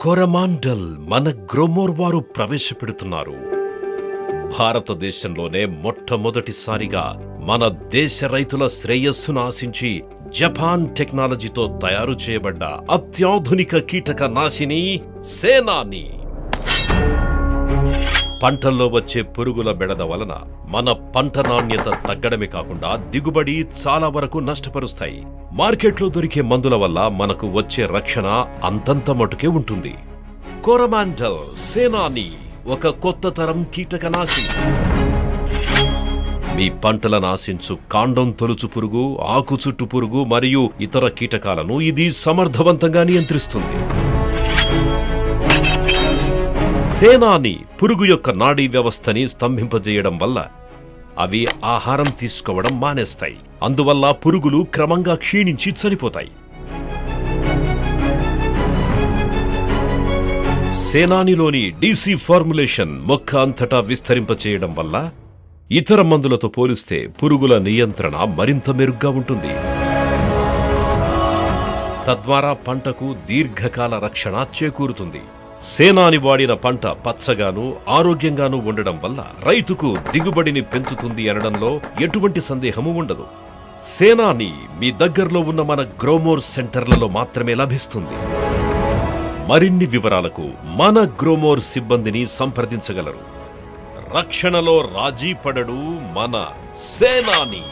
కొరమాండల్ మన గ్రోమోర్ వారు ప్రవేశపెడుతున్నారు. భారతదేశంలోనే మొట్టమొదటిసారిగా మన దేశ రైతుల శ్రేయస్సును ఆశించి జపాన్ టెక్నాలజీతో తయారు చేయబడ్డ అత్యాధునిక కీటక నాశిని సేనాని. పంటల్లో వచ్చే పురుగుల బెడద వలన మన పంట నాణ్యత తగ్గడమే కాకుండా దిగుబడి చాలా వరకు నష్టపరుస్తాయి. మార్కెట్లో దొరికే మందుల వల్ల మనకు వచ్చే రక్షణ అంతంత మటుకే ఉంటుంది. కోరమాండల్ సేనాని ఒక కొత్త తరం కీటకనాశి. మీ పంటలను ఆశించు కాండం తొలుచు పురుగు ఆకు చుట్టు పురుగు మరియు ఇతర కీటకాలను ఇది సమర్థవంతంగా నియంత్రిస్తుంది. సేనాని పురుగు యొక్క నాడీ వ్యవస్థని స్తంభింపజేయడం వల్ల అవి ఆహారం తీసుకోవడం మానేస్తాయి. అందువల్ల పురుగులు క్రమంగా క్షీణించి చనిపోతాయి. సేనానిలోని డీసీ ఫార్ములేషన్ మొక్క అంతటా విస్తరింపచేయడం వల్ల ఇతర మందులతో పోలిస్తే పురుగుల నియంత్రణ మరింత మెరుగ్గా ఉంటుంది. తద్వారా పంటకు దీర్ఘకాల రక్షణ చేకూరుతుంది. సేనాని వాడిన పంట పచ్చగాను ఆరోగ్యంగాను ఉండడం వల్ల రైతుకు దిగుబడిని పెంచుతుంది అనడంలో ఎటువంటి సందేహము ఉండదు. సేనాని మీ దగ్గరలో ఉన్న మన గ్రోమోర్ సెంటర్లలో మాత్రమే లభిస్తుంది. మరిన్ని వివరాలకు మన గ్రోమోర్ సిబ్బందిని సంప్రదించగలరు. రక్షణలో రాజీ పడడు మన సేనాని.